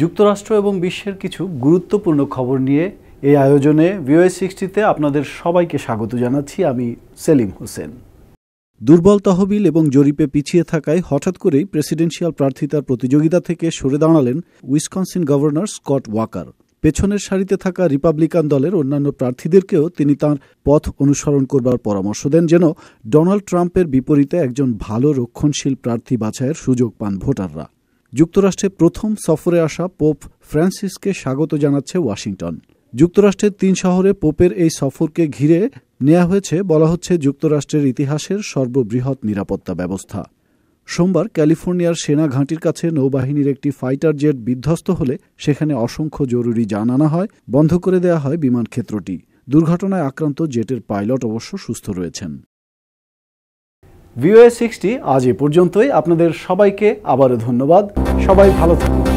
যুক্তরাষ্ট্র এবং বিশ্বের কিছু গুরুত্বপূর্ণ খবর নিয়ে এই আয়োজনে ভিওএ সিক্সটিতে আপনাদের সবাইকে স্বাগত জানাচ্ছি। আমি সেলিম হোসেন। দুর্বল তহবিল এবং জরিপে পিছিয়ে থাকায় হঠাৎ করেই প্রেসিডেন্সিয়াল প্রার্থিতার প্রতিযোগিতা থেকে সরে দাঁড়ালেন উইসকনসিন গভর্নর স্কট ওয়াকার। পেছনের সারিতে থাকা রিপাবলিকান দলের অন্যান্য প্রার্থীদেরকেও তিনি তার পথ অনুসরণ করবার পরামর্শ দেন, যেন ডোনাল্ড ট্রাম্পের বিপরীতে একজন ভালো রক্ষণশীল প্রার্থী বাছাইয়ের সুযোগ পান ভোটাররা। যুক্তরাষ্ট্রে প্রথম সফরে আসা পোপ ফ্রান্সিসকে স্বাগত জানাচ্ছে ওয়াশিংটন। যুক্তরাষ্ট্রের তিন শহরে পোপের এই সফরকে ঘিরে নেওয়া হয়েছে, বলা হচ্ছে, যুক্তরাষ্ট্রের ইতিহাসের সর্ববৃহৎ নিরাপত্তা ব্যবস্থা। সোমবার ক্যালিফোর্নিয়ার সেনা ঘাঁটির কাছে নৌবাহিনীর একটি ফাইটার জেট বিধ্বস্ত হলে সেখানে অসংখ্য জরুরি যান আনা হয়, বন্ধ করে দেওয়া হয় বিমান ক্ষেত্রটি। দুর্ঘটনায় আক্রান্ত জেটের পাইলট অবশ্য সুস্থ রয়েছেন। ভিওএ সিক্সটি আজ এ পর্যন্তই। আপনাদের সবাইকে আবারও ধন্যবাদ। সবাই ভালো থাকুন।